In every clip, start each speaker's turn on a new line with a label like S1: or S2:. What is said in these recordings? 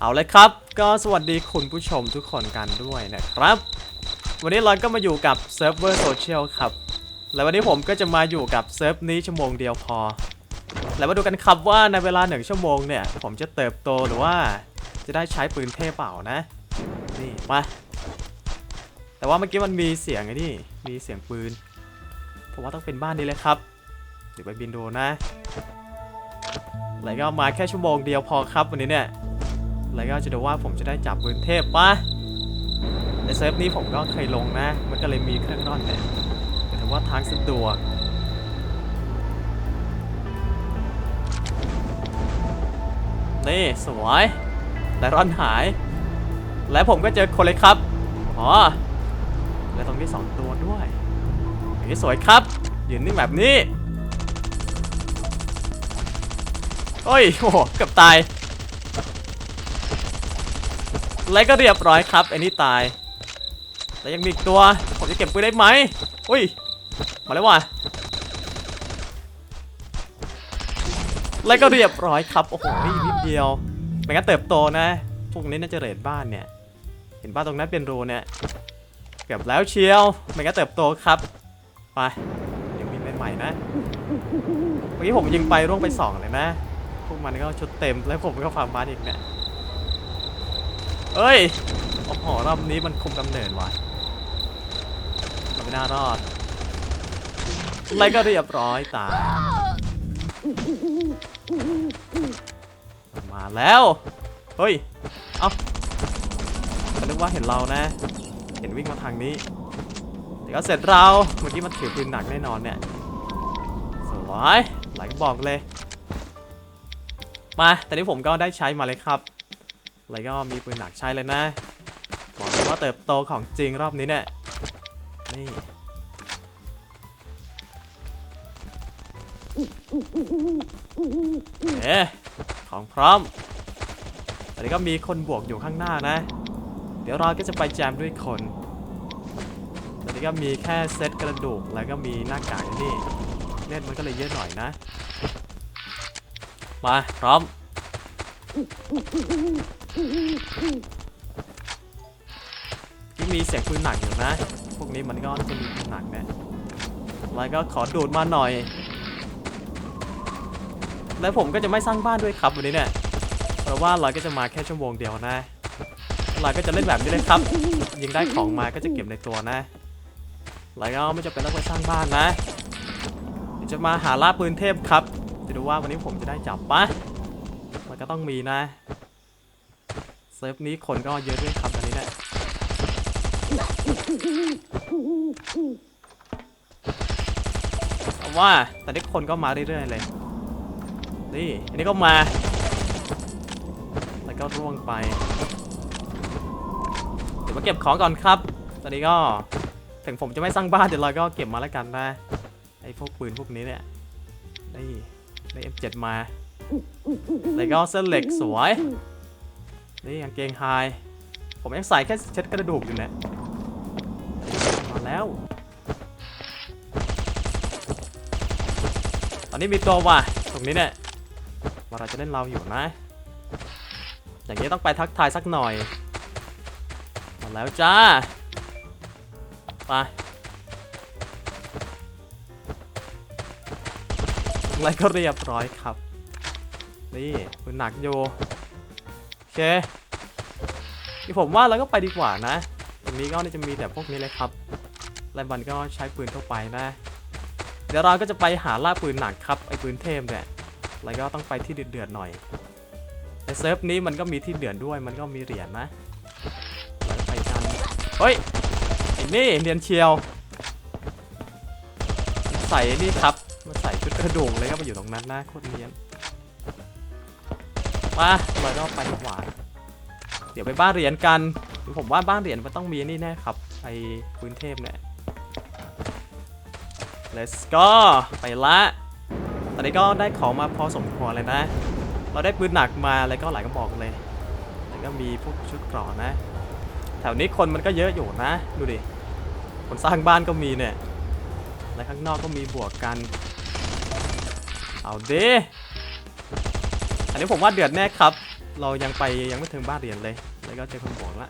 S1: เอาเลยครับ ก็สวัสดีคุณผู้ชมทุกคนกันด้วยนะครับ วันนี้เราก็มาอยู่กับเซิร์ฟเวอร์โซเชียลครับ และวันนี้ผมก็จะมาอยู่กับเซิร์ฟนี้ชั่วโมงเดียวพอ แล้วมาดูกันครับว่าในเวลาหนึ่งชั่วโมงเนี่ย ผมจะเติบโตหรือว่าจะได้ใช้ปืนเทพเปล่านะ นี่มาแต่ว่าเมื่อกี้มันมีเสียงไอ้นี่ มีเสียงปืน ผมว่าต้องเป็นบ้านนี้เลยครับ เดี๋ยวไปบินดูนะแล้วก็มาแค่ชั่วโมงเดียวพอครับวันนี้เนี่ย แล้วก็จะดูว่าผมจะได้จับปืนเทพปะในเซฟนี้ผมก็เคยลงนะ มันก็เลยมีเครื่องร่อนเนี่ยแต่ถือว่าทางสะดวกนี่สวยแต่ร่อนหาย และผมก็เจอคนเลยครับอ๋อและตรงนี้สองตัวด้วยอย่างนี้สวยครับยืนนิ่งแบบนี้โอ้ยโอ้โหเกือบตาย แล้วก็เรียบร้อยครับไอ้นี่ตาย แต่ยังมีอีกตัว ผมจะเก็บปืนได้ไหมอุ้ย มาแล้วว่ะแล้วก็เรียบร้อยครับ โอ้โหนี่นิดเดียวไม่งั้นเติบโตนะ พวกนี้น่าจะเรทบ้านเนี่ย เห็นบ้านตรงนั้นเป็นรูเนี่ย เกือบแล้วเชียวไม่งั้นเติบโตครับ ไป เดี๋ยวมีใหม่ๆนะ เมื่อกี้ผมยิงไปร่วงไปสองเลยนะ พวกมันก็ชุดเต็มแล้วผมก็ฟาร์มบ้านอีกเนี่ย เอ้ย โอ้โห รอบนี้มันคุมกำเนิดว่ะไม่น่ารอดอะไรก็เรียบร้อยตาย มาแล้ว เฮ้ย เอ้านึกว่าเห็นเรานะ เห็นวิ่งมาทางนี้เดี๋ยวก็เสร็จเรา เมื่อกี้มันถือปืนหนักแน่นอนเนี่ย สวย หลายกระบอกเลย มา แต่นี้ผมก็ได้ใช้มาเลยครับ แล้วก็มีปืนหนักใช้เลยนะบอกเลยว่าเติบโตของจริงรอบนี้เนี่ยนี่เอ๊ะของพร้อมตอนนี้ก็มีคนบวกอยู่ข้างหน้านะ เดี๋ยวเราก็จะไปแจมด้วยคนตอนนี้ก็มีแค่เซตกระดูกแล้วก็มีหน้ากากนี่เล่นมันก็เลยเยอะหน่อยนะ มา พร้อม มีเสียงปืนหนักอยู่นะ พวกนี้มันก็จะมีปืนหนักนี่ยแล้วก็ขอดูดมาหน่อย แล้วผมก็จะไม่สร้างบ้านด้วยครับวันนี้เนี่ย เพราะว่าเราก็จะมาแค่ชั่วโมงเดียวนะ เราก็จะเล่นแบบนี้เลยครับ ยิงได้ของมาก็จะเก็บในตัวนะแล้วก็ไม่จำเป็นต้องไปสร้างบ้านนะเดี๋ยวจะมาหาล่าปืนเทพครับจะดูว่าวันนี้ผมจะได้จับปะมันก็ต้องมีนะ เซิร์ฟนี้คนก็เยอะด้วยครับวันนี้เนี่ยเอาว่าแต่นี้คนก็มาเรื่อยๆเลยนี่อันนี้ก็มา แล้วก็ร่วงไป เดี๋ยวมาเก็บของก่อนครับ ตอนนี้ก็ถึงผมจะไม่สร้างบ้านเดี๋ยวเราก็เก็บมาแล้วกันนะไอ้พวกปืนพวกนี้เนี่ยได้ได้ M7 มา แล้วก็เส้นเหล็กสวย นี่กางเกงไฮผมยังใส่แค่เช็ดกระดูกอยู่นี่ยมาแล้ว ตอนนี้มีตัวว่ะตรงนี้เนี่ยว่าเราจะเล่นเราอยู่นะ อย่างนี้ต้องไปทักทายสักหน่อย มาแล้วจ้า ไปอะไรก็เรียบร้อยครับ นี่ปืนหนักโย เคที่ผมว่าเราก็ไปดีกว่านะ ตรงนี้ก็จะมีแต่พวกนี้เลยครับและมันก็ใช้ปืนทั่วไปนะ เดี๋ยวเราก็จะไปหาล่าปืนหนักครับไอ้ปืนเทพเนี่ยแล้วก็ต้องไปที่เดือดๆหน่อยในเซิร์ฟนี้มันก็มีที่เดือดด้วย มันก็มีเหรียญนะ ไปกันเฮ้ยไอ้นี่เรียนเชียว ใส่นี่ครับมาใส่ชุดกระดูกเลยก็มาอยู่ตรงนั้นนะโคตรเนียน มาเราก็ไปหวาเดี๋ยวไปบ้านเหรียญกันผมว่าบ้านเหรียญมันต้องมีนี่แน่ครับไอ้พื้นเทพเนี่ย let's go ไปละตอนนี้ก็ได้ของมาพอสมควรเลยนะ เราได้ปืนหนักมาแล้วก็หลายกระบอกเลยแล้วก็มีพวกชุดเกราะนะ แถวนี้คนมันก็เยอะอยู่นะ ดูดิคนสร้างบ้านก็มีเนี่ยและข้างนอกก็มีบวกกัน เอาดิ นนี้ผมว่าเดือดแน่ครับ เรายังไปยังไม่ถึงบ้านเรียญเลย แล้วก็เจอคนบอกละ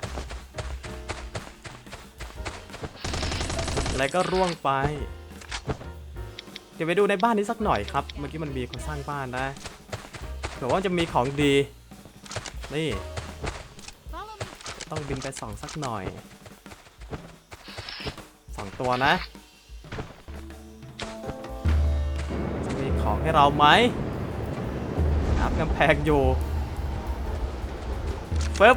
S1: แล้วก็ร่วงไป เดี๋ยวไปดูในบ้านนี้สักหน่อยครับ เมื่อกี้มันมีคนสร้างบ้านนะเผื่อว่าจะมีของดี นี่ ต้องบินไปส่องสักหน่อยสองตัวนะ จะมีของให้เราไหม อัพกำแพงอยู่ฟึบ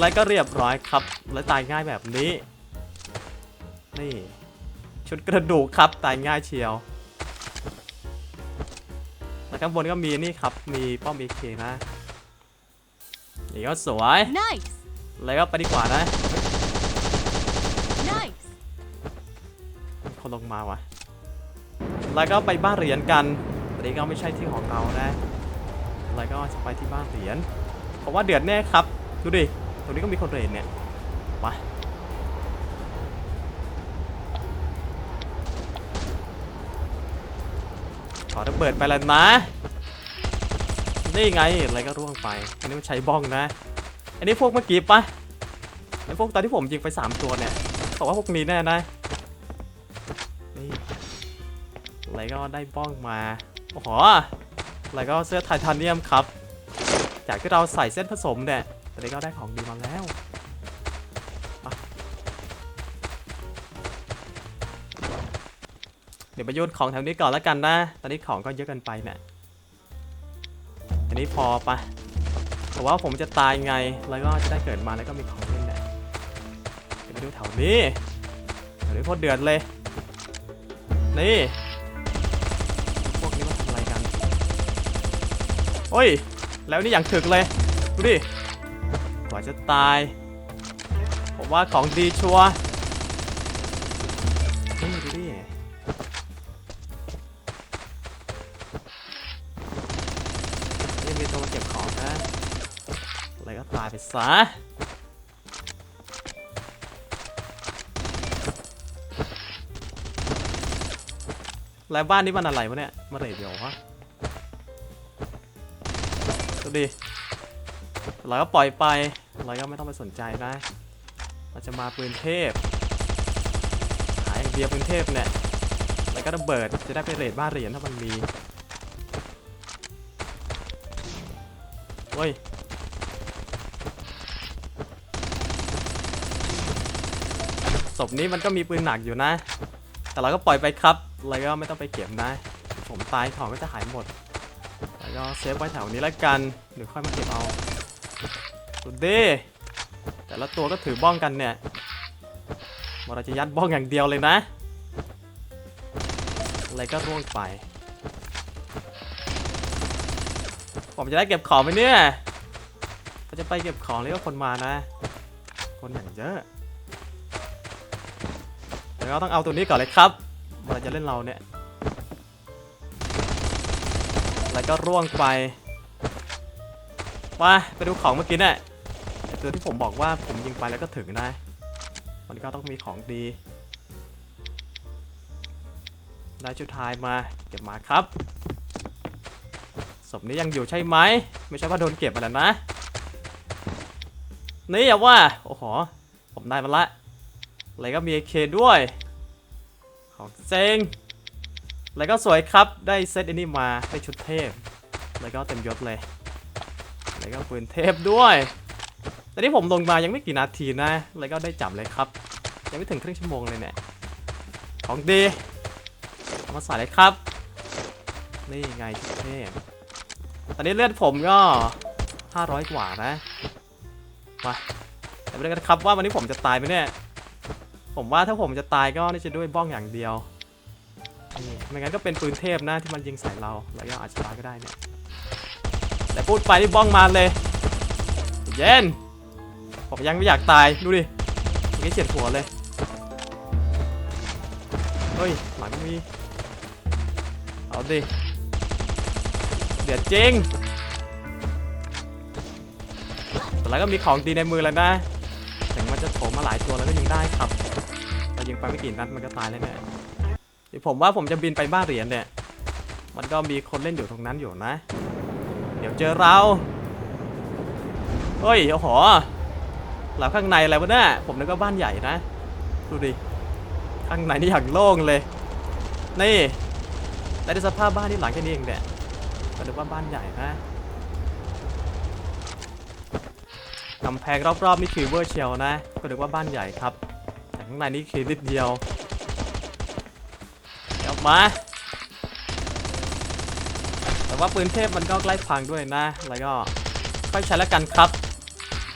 S1: แล้วก็เรียบร้อยครับ และตายง่ายแบบนี้ นี่ ชุดกระดูกครับตายง่ายเชียว แล้วข้างบนก็มีนี่ครับ มีป้อมเอเคนะ นี่ก็สวย
S2: Nice.
S1: แล้วก็ไปดีกว่านะ
S2: Nice.
S1: มีคนลงมาวะแล้วก็ไปบ้านเหรียญกันแต่ นี้ก็ไม่ใช่ที่ของเรานะแล้วก็จะไปที่บ้านเหรียญผมว่าเดือดแน่ครับ ดูดิ ตรงนี้ก็มีคนเรียญเนี่ยมาขอระเบิดไปแล้วนะ นี่ไงอะไรก็ร่วงไป อันนี้มันใช้บ้องนะ อันนี้พวกเมื่อกี้ปะไอพวกตอนที่ผมยิงไป 3 ตัวเนี่ยบอกว่าพวกนี้แน่นะ นี่อะไรก็ได้บ้องมา โอ้โหอะไรก็เสื้อไทเทเนียมครับ จากที่เราใส่เส้นผสมเนี่ยตอนนี้ก็ได้ของดีมาแล้วเดี๋ยวไปโยนของแถวนี้ก่อนแล้วกันนะ ตอนนี้ของก็เยอะกันไปเนี่ยอันนี้พอปะเพราะว่าผมจะตายไง แล้วก็จะได้เกิดมาแล้วก็มีของเล่นเนี่ยเดี๋ยวไปดูแถวนี้แถวนี้โคตรเดือดเลย นี่ พวกนี้มาทำอะไรกัน โอ้ย แล้วนี่อย่างถึกเลย ดูดิกว่าจะตาย ผมว่าของดีชัวร์นี่ดูดินี่มีตัวมาเก็บของนะอะไรก็ตายไปซะแล้วบ้านนี้มันอะไรวะเนี่ยมาเรดเดียววะ ดิเราก็ปล่อยไปเราก็ไม่ต้องไปสนใจนะเราจะมาปืนเทพหาอย่างเดียวปืนเทพเนี่ยแล้วก็ระเบิดจะได้ไปเรดบ้านเหรียญถ้ามันมีเฮ้ยศพนี้มันก็มีปืนหนักอยู่นะ แต่เราก็ปล่อยไปครับแล้วก็ไม่ต้องไปเก็บนะ ผมตายของก็จะหายหมด ก็เซฟไว้แถวนี้แล้วกันเดี๋ยวค่อยมาเก็บเอาสุดดีแต่ละตัวก็ถือบ้องกันเนี่ยเราจะยัดบ้องอย่างเดียวเลยนะ อะไรก็ร่วงไป ผมจะได้เก็บของไหมเนี่ยก็จะไปเก็บของแล้วก็คนมานะ คนอย่างเยอะแล้วก็ต้องเอาตัวนี้ก่อนเลยครับเราจะเล่นเราเนี่ย แล้วก็ร่วงไปมาไปดูของเมื่อกี้เนี่ยไอ้ตัวที่ผมบอกว่าผมยิงไปแล้วก็ถึงนะมันก็ต้องมีของดี ได้ชุดท้ายมาเก็บมาครับศพนี้ยังอยู่ใช่ไหมไม่ใช่ว่าโดนเก็บมาแล้วนะนี่อย่าว่าโอ้โหผมได้มาละอะไรก็มี AK ด้วยของเซ็ง แล้วก็สวยครับ ได้เซตอันนี้มา ได้ชุดเทพ แล้วก็เต็มยศเลย แล้วก็ปืนเทพด้วยต่นี่ผมลงมายังไม่กี่นาทีนะ แล้วก็ได้จับเลยครับ ยังไม่ถึงครึ่งชั่วโมงเลยเนี่ย ของดีมาใส่เลยครับ นี่ไงชุดเทพ ตอนนี้เลือดผมก็ 500 กว่านะ มาเดี๋ยวไปดูกันครับว่าวันนี้ผมจะตายไหมเนี่ย ผมว่าถ้าผมจะตายก็น่าจะด้วยบ้องอย่างเดียว นี่ไม่งั้นก็เป็นปืนเทพนะที่มันยิงใส่เราแล้วก็อาจจะตายก็ได้เนี่ยแต่พูดไปนี่บ้องมาเลยเย็นผมยังไม่อยากตายดูดิเมื่อกี้เฉียดหัวเลยเฮ้ยหลังมีเอาดิเดี๋ยวจริงแต่แล้วก็มีของดีในมือแล้วนะถึงมันจะโถมมาหลายตัวแล้วก็ยิงได้ครับเรายิงไปไม่กี่นัดมันก็ตายแล้วเนี่ย ดี๋ยวผมว่าผมจะบินไปบ้านเหรียญเนี่ยมันก็มีคนเล่นอยู่ตรงนั้นอยู่นะ เดี๋ยวเจอเราเฮ้ยโอ้โหเราข้างในอะไรวะเนี่ยผมนึกว่าบ้านใหญ่นะ ดูดิ ข้างในนี่อย่างโล่งเลย นี่แต่ในสภาพบ้านที่หลังแค่นี้เองเนี่ยก็นึกว่าบ้านใหญ่นะกำแพงรอบๆนี่คือเวอร์เชียวนะ ก็นึกว่าบ้านใหญ่ครับ แต่ข้างในนี่คือนิดเดียว มา แต่ว่าปืนเทพมันก็ใกล้พังด้วยนะ แล้วก็ค่อยใช้แล้วกันครับ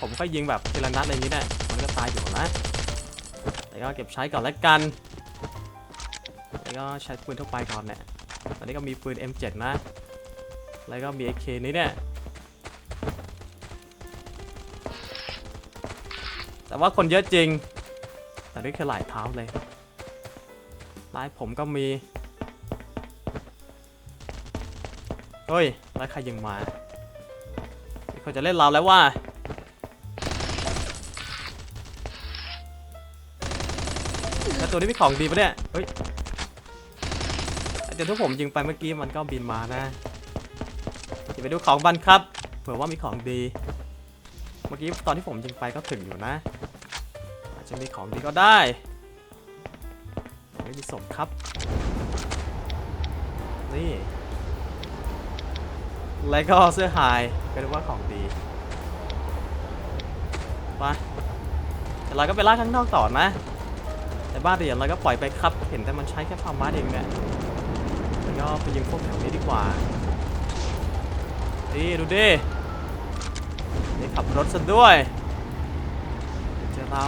S1: ผมก็ยิงแบบทีละนัดอะไรอย่างนี้เนี่ยมันก็ตายอยู่นะแต่ก็เก็บใช้ก่อนแล้วกันแล้วก็ใช้ปืนทั่วไปก่อนเนี่ยตอนนี้ก็มีปืน M7 นะ แล้วก็มี AK นี้เนี่ยแต่ว่าคนเยอะจริง แต่นี่คือหลายเท้าเลยลายผมก็มี เฮ้ยแล้วใครยิงมามีคนจะเล่นเราแล้วว่าแล้วตัวนี้มีของดีปะเนี่ย เฮ้ยเดี๋ยวที่ผมยิงไปเมื่อกี้มันก็บินมานะเดี๋ยวไปดูของบันครับ เผื่อว่ามีของดี เมื่อกี้ตอนที่ผมยิงไปก็ถึงอยู่นะ อาจจะมีของดีก็ได้ไม่มีศพครับ นี่ แล้วก็เสื้อหายก็เรียกว่าของดีไปเดี๋ยวเราก็ไปล่าข้างนอกต่อนะ แต่บ้านเหรียญเราก็ปล่อยไปครับ เห็นแต่มันใช้แค่ความมาดเองเนี่ยแล้วก็ไปยิงพวกแถวนี้ดีกว่าดีดูดินี่ขับรถซะด้วยเจอเรา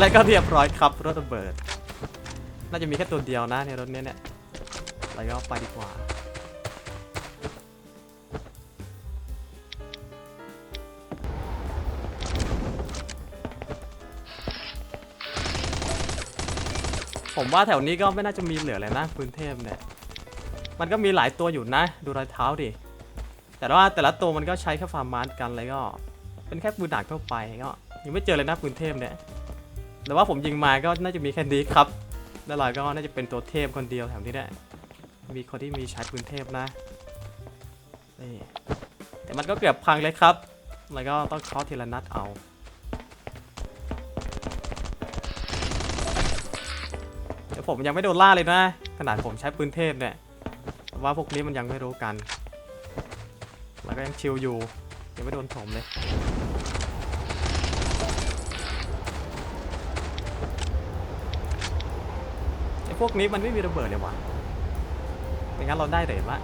S1: และก็เรียบร้อยครับรถระเบิด น่าจะมีแค่ตัวเดียวนะในรถเนี้ยเนี่ยแล้วก็ไปดีกว่า ผมว่าแถวนี้ก็ไม่น่าจะมีเหลือเลยนะพื้นเทพเนี่ย มันก็มีหลายตัวอยู่นะ ดูรอยเท้าดิ แต่ว่าแต่ละตัวมันก็ใช้แค่ฟาร์มมาร์กันเลยก็ เป็นแค่ปืนดาบทั่วไปก็ยังไม่เจอเลยนะปืนเทพเนี่ย แต่ว่าผมยิงมาก็น่าจะมีแค่นี้ครับแล้วเราก็น่าจะเป็นตัวเทพคนเดียวแถวนี้แหละมีคนที่มีใช้ปืนเทพนะนี่แต่มันก็เกือบพังเลยครับ แล้วก็ต้องเคาะทีละนัดเอาเดี๋ยวผมยังไม่โดนล่าเลยนะ ขนาดผมใช้ปืนเทพเนี่ยว่าพวกนี้มันยังไม่รู้กัน แล้วก็ยังชิลอยู่ยังไม่โดนถมเลย พวกนี้มันไม่มีระเบิดเลยวะไม่งั้นเราได้เหรียญละ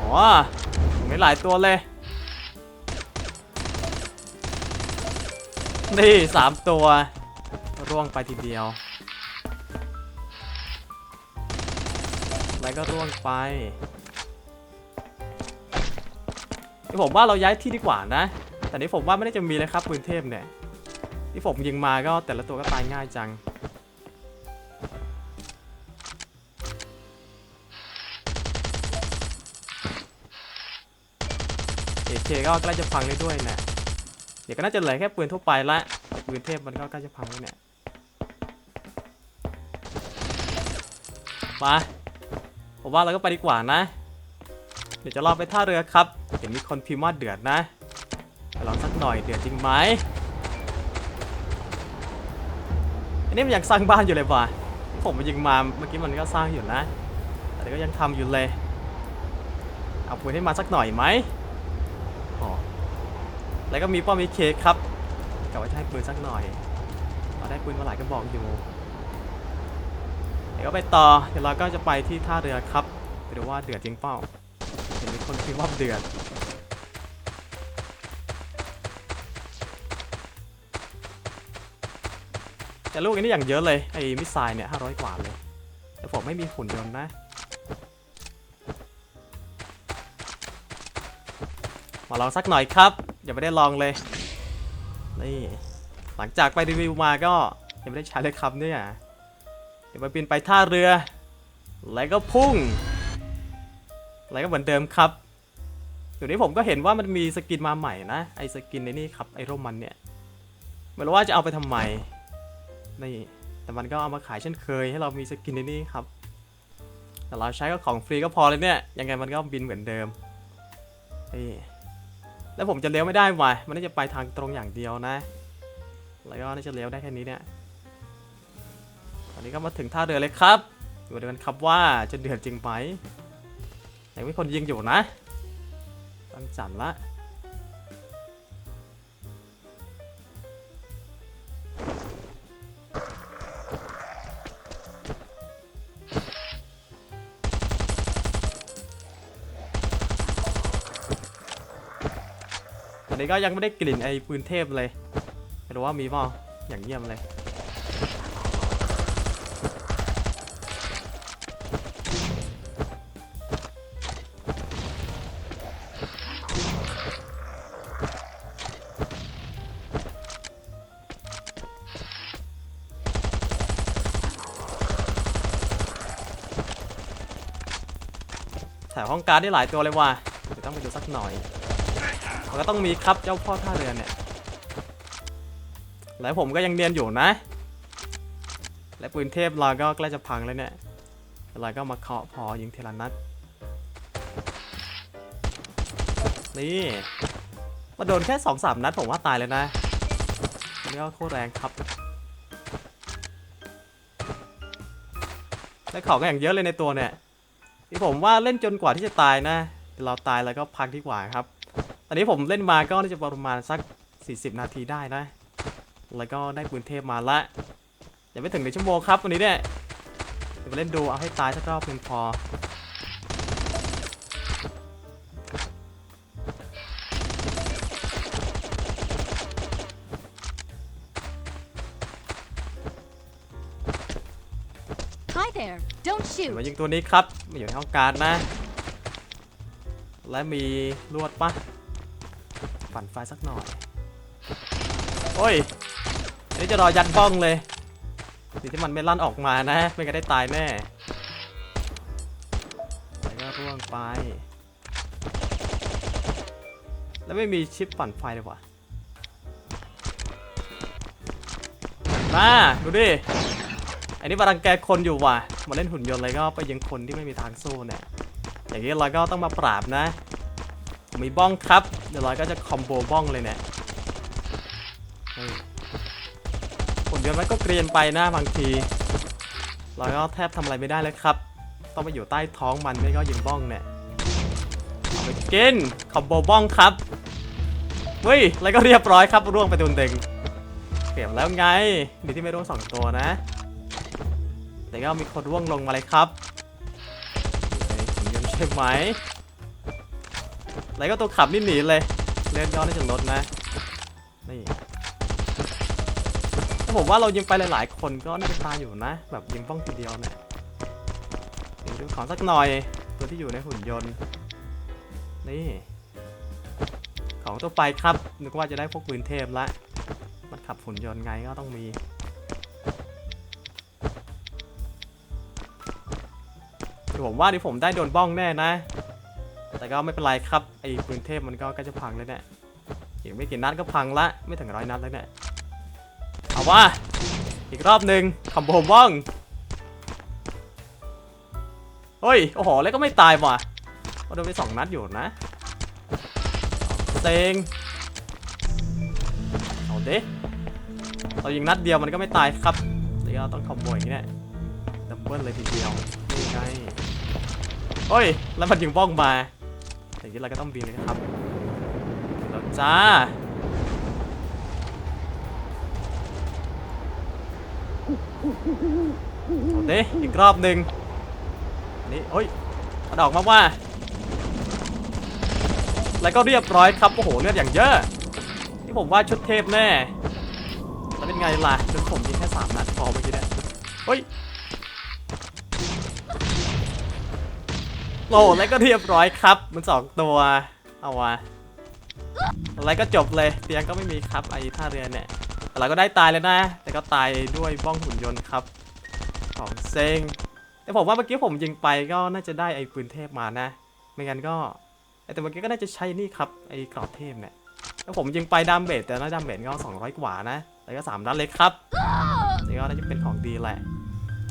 S1: อ๋อมีหลายตัวเลย นี่สามตัว ร่วงไปทีเดียว แล้วก็ร่วงไปผมว่าเราย้ายที่ดีกว่านะ แต่นี้ผมว่าไม่ได้จะมีเลยครับปืนเทพเนี่ย ที่ผมยิงมาก็แต่ละตัวก็ตายง่ายจัง เอเคก็ใกล้จะพังเลยด้วยเนี่ยเดี๋ยวก็น่าจะเหลือแค่ปืนทั่วไปละปืนเทพมันก็ใกล้จะพังแล้วเนี่ยมาผมว่าเราก็ไปดีกว่านะ เดี๋ยวจะรอไปท่าเรือครับ เห็นมีคนพิมพ์ว่าเดือดนะลองสักหน่อยเดือดจริงไหม นนี้มันยังสร้างบ้านอยู่เลยว่ะผมมายิงมาเมื่อกี้มันก็สร้างอยู่นะ แต่ก็ยังทำอยู่เลย เอาปืนให้มาสักหน่อยไหมอ๋อแล้วก็มีป้อมมีเคกครับกะว่าจะให้ปืนสักหน่อยเราได้ปืนมาหลายกระบอกอยู่เดี๋ยวก็ไปต่อ เดี๋ยวเราก็จะไปที่ท่าเรือครับไปดูว่าเดือดจริงเปล่าเห็นมีคนพิมพ์ว่าเดือด แต่ลูกอันนี้อย่างเยอะเลย ไอ้มิสไซล์เนี่ยห้าร้อยกว่าเลย แต่ผมไม่มีหุ่นยนต์นะ มาลองสักหน่อยครับย่าไม่ได้ลองเลย นี่ หลังจากไปรีวิวมาก็ยังไม่ได้ใช้เลยครับเนี่ยเดี๋ยวไปบินไปท่าเรือ แล้วก็พุ่ง แล้วก็เหมือนเดิมครับเดี๋ยวนี้ผมก็เห็นว่ามันมีสกินมาใหม่นะ ไอ้สกินในนี่ครับไอร่มมันเนี่ยไม่รู้ว่าจะเอาไปทำไม นี่แต่มันก็เอามาขายเช่นเคยให้เรามีสกินในนี่ครับ แต่เราใช้ก็ของฟรีก็พอเลยเนี่ย ยังไงมันก็บินเหมือนเดิมนี่แล้วผมจะเลี้ยวไม่ได้ว่ะมันน่าจะไปทางตรงอย่างเดียวนะ แล้วก็น่าจะเลี้ยวได้แค่นี้เนี่ย ตอนนี้ก็มาถึงท่าเรือเลยครับดูกันครับว่าจะเดือดจริงไหมยังมีคนยิงอยู่นะ ตั้งจันละ อนนี้ก็ยังไม่ได้กลิ่นไอ้ปืนเทพเลยไม่รู้ว่ามีเปล่าอย่างเยี่ยมเลยแถวห้องการดได้หลายตัวเลยว่ะเดี๋ยวต้องไปดูสักหน่อย มันก็ต้องมีครับเจ้าพ่อท่าเรือเนี่ย แล้วผมก็ยังเนียนอยู่นะ และปืนเทพเราก็ใกล้จะพังแล้วเนี่ยเราก็มาเคาะพอยิงเทละนัด นี่มาโดนแค่สองสามนัดผมว่าตายเลยนะนี่ก็โคตรแรงครับได้ของก็อย่างเยอะเลยในตัวเนี่ยที่ผมว่าเล่นจนกว่าที่จะตายนะเราตายแล้วก็พักดีกว่าครับ นนี้ผมเล่นมาก็น่าจะประมาณสัก 40 นาทีได้นะ แล้วก็ได้ปืนเทพมาละยังไม่ถึงหนึ่งชั่วโมงครับวันนี้เนี่ยเดี๋ยวไปเล่นดูเอาให้ตายสักรอบหนึ่งพอ
S2: Hi there. Don't
S1: เดี๋ยว
S2: shoot.
S1: มายิงตัวนี้ครับมาอยู่ในห้องการดนะ และมีลวดปะปั่ นไฟสักหน่อย โอ้ยนนี้จะรอยัดบ้องเลยสิที่มันไม่ลั่นออกมานะ ไม่งั้นได้ตายแน่แล้วก็ร่วงไป แล้วไม่มีชิปปั่นไฟเลยว่ะมาดูดิ อันนี้บารังแกคนอยู่ว่ะ มาเล่นหุ่นยนต์อะไรก็ไปยิงคนที่ไม่มีทางสู้เนี่ย อย่างนี้เราก็ต้องมาปราบนะ มีบ้องครับ เดี๋ยวเราก็จะคอมโบบ้องเลยเนี่ยนี่หุ่นยนต์มันก็เกรียนไปนะบางที เราก็แทบทำอะไรไม่ได้เลยครับ ต้องไปอยู่ใต้ท้องมันไม่ก็ยิงบ้องเนี่ยเอาไปกินคอมโบบ้องครับเฮ้ยแล้วก็เรียบร้อยครับร่วงไปตัวหนึ่งเก็บแล้วไงดีที่ไม่ร่วงสองตัวนะ แต่ก็มีคนร่วงลงมาเลยครับถึงยนต์ใช่ไหม แล้วก็ตัวขับนี่หนีเลย เล่นย้อนได้จากรถนะ นี่ถ้าผมว่าเรายิงไปหลายๆ คนก็น่าจะตายอยู่นะ แบบยิงป้องทีเดียวเนี่ยดูของสักหน่อย ตัวที่อยู่ในหุ่นยนต์ นี่ ของตัวไปครับ นึกว่าจะได้พวกปืนเทพละ มันขับหุ่นยนต์ไงก็ต้องมีผมว่านี่ผมได้โดนบ้องแน่นะ แต่ก็ไม่เป็นไรครับไอ้ปืนเทพมันก็ใกล้จะพังแล้วเนี่ยอีกไม่กี่นัดก็พังละไม่ถึงร้อยนัดแล้วเนี่ยเอาว่าอีกรอบหนึ่งคอมโบบ้องเฮ้ยโอ้โหแล้วก็ไม่ตายว่ะก็โดนไปสองนัดอยู่นะเซ็งเอาดิเรายิงนัดเดียวมันก็ไม่ตายครับเดี๋ยวเราต้องคอมโบอย่างนี้เนี่ยดับเบิลเลยทีเดียวนี่ไงโอ้ย แล้วมันยิงบ้องมา อย่างนี้เราก็ต้องบินเลยนะครับแล้วจ้าเอาดิอีกรอบหนึ่งนนี้โอ้ยมันออกมาว่า แล้วก็เรียบร้อยครับ โอ้โห เลือดอย่างเยอะ นี่ผมว่าชุดเทพแน่ แล้วเป็นไงล่ะจนผมยิงแค่สามนัดพอเมื่อกี้เนี่ยเฮ้ย โอ้แล้วก็เรียบร้อยครับ มันสองตัว เอาวะอะไรก็จบเลย เตียงก็ไม่มีครับไอ้ท่าเรือเนี่ยเราก็ได้ตายแล้วนะ แต่ก็ตายด้วยบ้องหุ่นยนต์ครับ ของเซ็ง แต่ผมว่าเมื่อกี้ผมยิงไปก็น่าจะได้ไอ้ปืนเทพมานะ ไม่งั้นก็แต่เมื่อกี้ก็น่าจะใช้นี่ครับไอ้กรอบเทพเนี่ยแล้วผมยิงไปดามเบสแต่น่าดามเบสก็200 กว่านะ แต่ก็3นัดเลยครับนี่ก็น่าจะเป็นของดีแหละ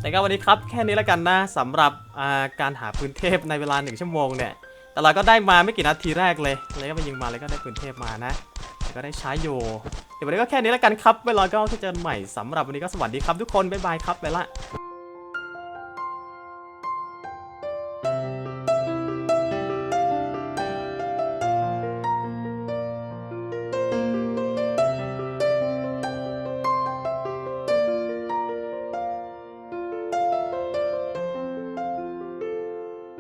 S1: แต่ก็วันนี้ครับแค่นี้แล้วกันนะสำหรับาการหาพื้นเทพในเวลา 1 ชั่วโมงเนี่ยแต่เราก็ได้มาไม่กี่นาทีแรกเลยเลยก็ไปยิงมาเลยก็ได้ปืนเทพมานะแต่ก็ได้ใช้อยู่เดี๋ยววันนี้ก็แค่นี้แล้วกันครับไว้รอก็เจอกันใหม่สำหรับวันนี้ก็สวัสดีครับทุกคนบ๊ายบายครับไปละ